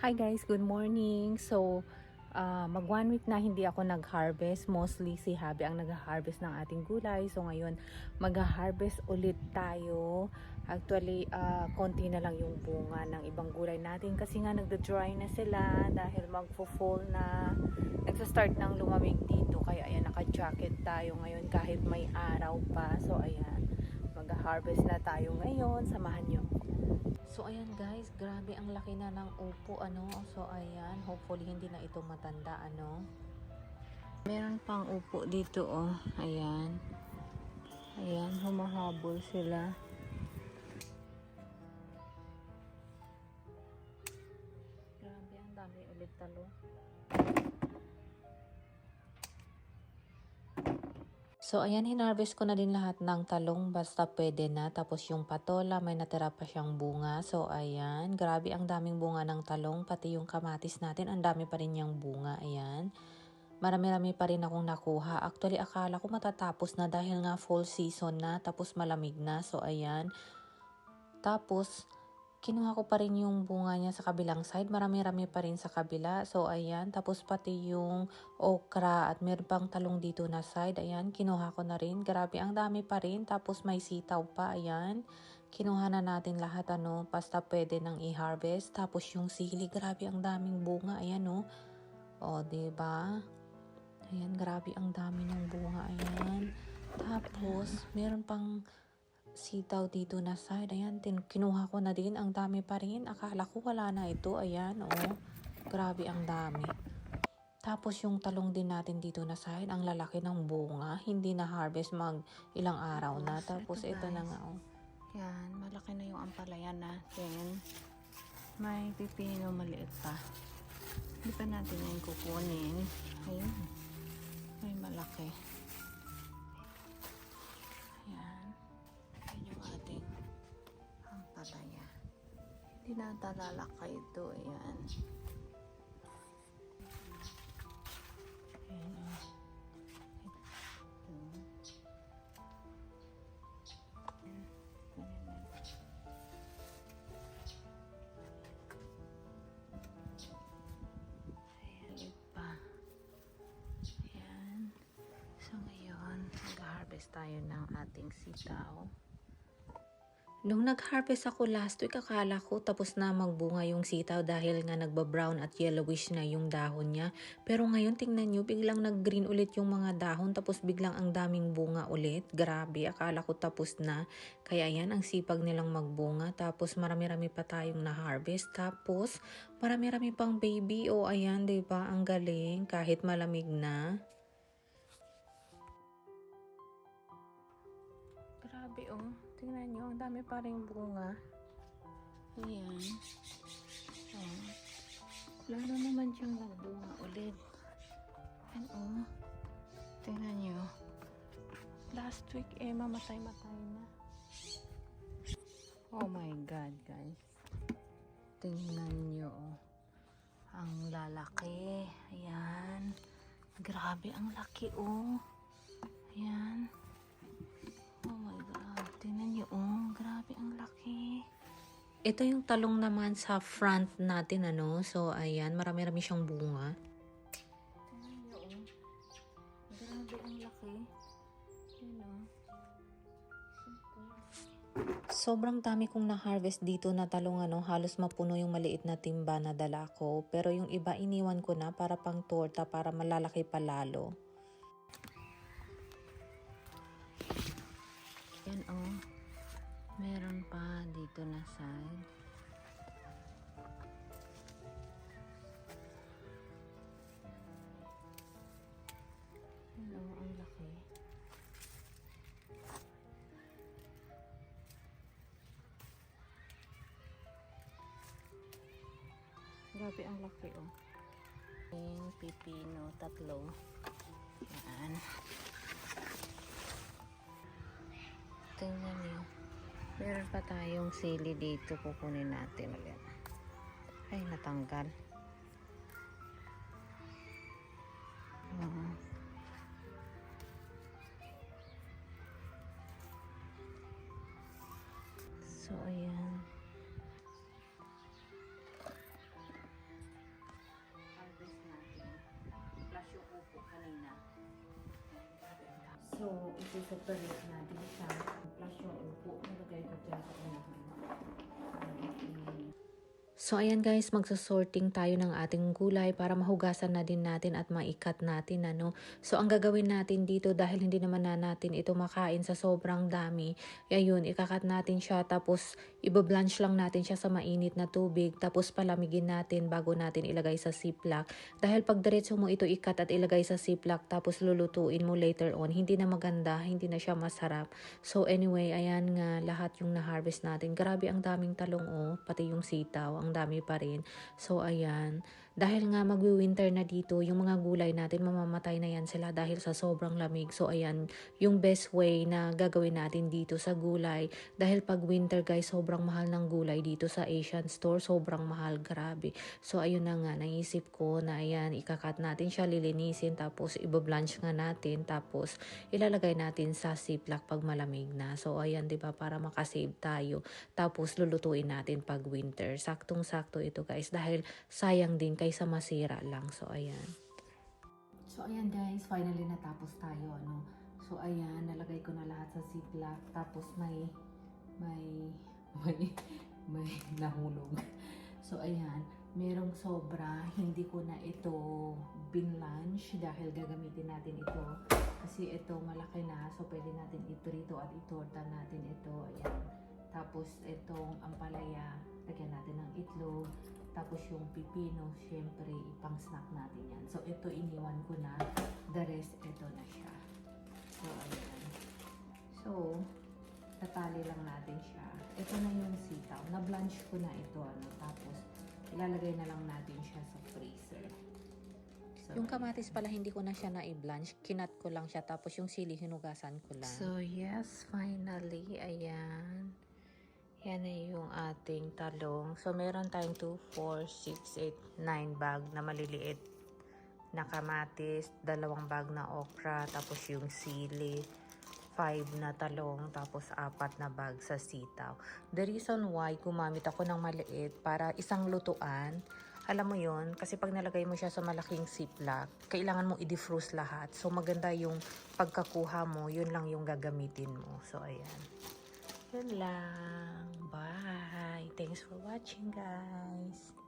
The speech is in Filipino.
Hi guys, good morning. So, uh, mag one week na hindi ako nag-harvest. Mostly si Habi ang nag-harvest ng ating gulay. So ngayon, mag-harvest ulit tayo. Actually, uh, konti na lang yung bunga ng ibang gulay natin kasi nga nagda-dry na sila dahil magfo-fall na. Nagsa-start ng lumamig dito kaya ayan, naka-jacket tayo ngayon kahit may araw pa. So ayan, mag-harvest na tayo ngayon. Samahan ako. So ayan guys, grabe ang laki na ng upo ano. So ayan, hopefully hindi na ito matanda ano. Meron pang upo dito oh. Ayan. Ayan, humahabol sila. Grabe, ang dami ulit talo. So, ayan, hinarvest ko na din lahat ng talong basta pwede na. Tapos yung patola, may natira pa siyang bunga. So, ayan, grabe ang daming bunga ng talong. Pati yung kamatis natin, ang dami pa rin yung bunga. Ayan. Marami-rami pa rin akong nakuha. Actually, akala ko matatapos na dahil nga fall season na. Tapos malamig na. So, ayan. Tapos, kinuha ko pa rin yung bunga niya sa kabilang side. Marami-rami pa rin sa kabila. So, ayan. Tapos, pati yung okra at meron pang talong dito na side. Ayan, kinuha ko na rin. Grabe, ang dami pa rin. Tapos, may sitaw pa. Ayan. Kinuha na natin lahat, ano. Basta pwede nang i-harvest. Tapos, yung sili. Grabe, ang daming bunga. Ayan, oh. O, diba? Ayan, grabe ang dami ng bunga. Ayan. Tapos, meron pang sitaw dito na side. Ayan, tin- kinuha ko na din. Ang dami pa rin. Akala ko wala na ito. Ayan, oh. Grabe ang dami. Tapos yung talong din natin dito na side, ang lalaki ng bunga. Hindi na harvest mag ilang araw na. Tapos ito, na nga, oh. Yan, malaki na yung ampalaya natin. May pipino maliit pa. Hindi pa natin yan kukunin. Ayun. May malaki. Hindi na talalakay ito. Ayan. Ayan o. Ito. Ayan. Natin. Ayan. So ngayon, tayo ng ating sitaw. Nung nag-harvest ako last week, akala ko tapos na magbunga yung sitaw dahil nga nagba-brown at yellowish na yung dahon niya. Pero ngayon, tingnan nyo, biglang nag-green ulit yung mga dahon tapos biglang ang daming bunga ulit. Grabe, akala ko tapos na. Kaya yan, ang sipag nilang magbunga. Tapos marami-rami pa tayong na-harvest. Tapos marami-rami pang baby. O ayan, 'di ba Ang galing kahit malamig na. Grabe oh. Tingnan nyo, ang dami pa rin bunga. Ayan. Oh. Lalo naman siyang nagbunga ulit. Ayan oh. Tingnan nyo. Last week eh, mamatay-matay na. Oh my God, guys. Tingnan nyo oh. Ang lalaki. Ayan. Grabe, ang laki oh. Ayan. Oh Ito yung talong naman sa front natin, ano. So, ayan. Marami-rami siyang bunga. Niyo, oh. Grabe, ang laki. Yan, oh. Sobrang dami kong na-harvest dito na talong ano, halos mapuno yung maliit na timba na dala ko. Pero yung iba iniwan ko na para pang torta para malalaki pa lalo. Yan oh. Meron pa dito na side. Ang laki. Grabe ang laki oh. Yung pipino, tatlo. Yan. Pa tayong sili dito. Kukunin natin ulit. Ay, natanggal. Oo. So, ayan. So, isi-separate natin siya. Plus yung upo, nilagay ko dyan sa unahan. So ayan guys, magsasorting tayo ng ating gulay para mahugasan na din natin at maikat natin ano. So ang gagawin natin dito dahil hindi naman na natin ito makain sa sobrang dami. Ayun, ikakat natin siya tapos ibablanch lang natin siya sa mainit na tubig tapos palamigin natin bago natin ilagay sa ziplock. Dahil pag diretso mo ito ikat at ilagay sa ziplock tapos lulutuin mo later on, hindi na maganda, hindi na siya masarap. So anyway, ayan nga lahat yung na-harvest natin. Grabe ang daming talong oh, pati yung sitaw, ang dami pa rin. So ayan, dahil nga magwi-winter na dito, yung mga gulay natin mamamatay na yan sila dahil sa sobrang lamig. So ayan, yung best way na gagawin natin dito sa gulay, dahil pag winter guys, sobrang mahal ng gulay dito sa Asian store, sobrang mahal, grabe. So ayun na nga, naisip ko na ayan, ikakat natin siya, lilinisin, tapos ibablanch nga natin, tapos ilalagay natin sa ziplock pag malamig na. So ayan, 'di ba para makasave tayo. Tapos lulutuin natin pag winter. Saktong-sakto ito guys dahil sayang din kaysa masira lang. So ayan. So ayan guys, finally natapos tayo ano. So ayan, nalagay ko na lahat sa ziplock tapos may may may may nahulog. So ayan, merong sobra, hindi ko na ito binlunch dahil gagamitin natin ito. Kasi ito malaki na, so pwede natin iprito at itorta natin ito. Ayan. Tapos itong ampalaya, lagyan natin ng itlog. Tapos yung pipino, syempre, ipang snack natin yan. So ito iniwan ko na, the rest, ito na siya. So ayan. So, tatali lang natin siya. Ito na yung sitaw. Na-blanch ko na ito. Ano, tapos, ilalagay na lang natin siya sa freezer. So, yung kamatis pala hindi ko na siya na-blanch. Kinat ko lang siya. Tapos yung sili hinugasan ko lang. So yes, finally, ayan. Yan na yung ating talong. So meron tayong 2, 4, 6, 8, 9 bag na maliliit na kamatis, dalawang bag na okra, tapos yung sili, 5 na talong, tapos apat na bag sa sitaw. The reason why gumamit ako ng maliit para isang lutuan, alam mo yon kasi pag nalagay mo siya sa malaking ziplock, kailangan mong i-defrost lahat. So maganda yung pagkakuha mo, yun lang yung gagamitin mo. So ayan. Yun lang. Bye. Thanks for watching guys.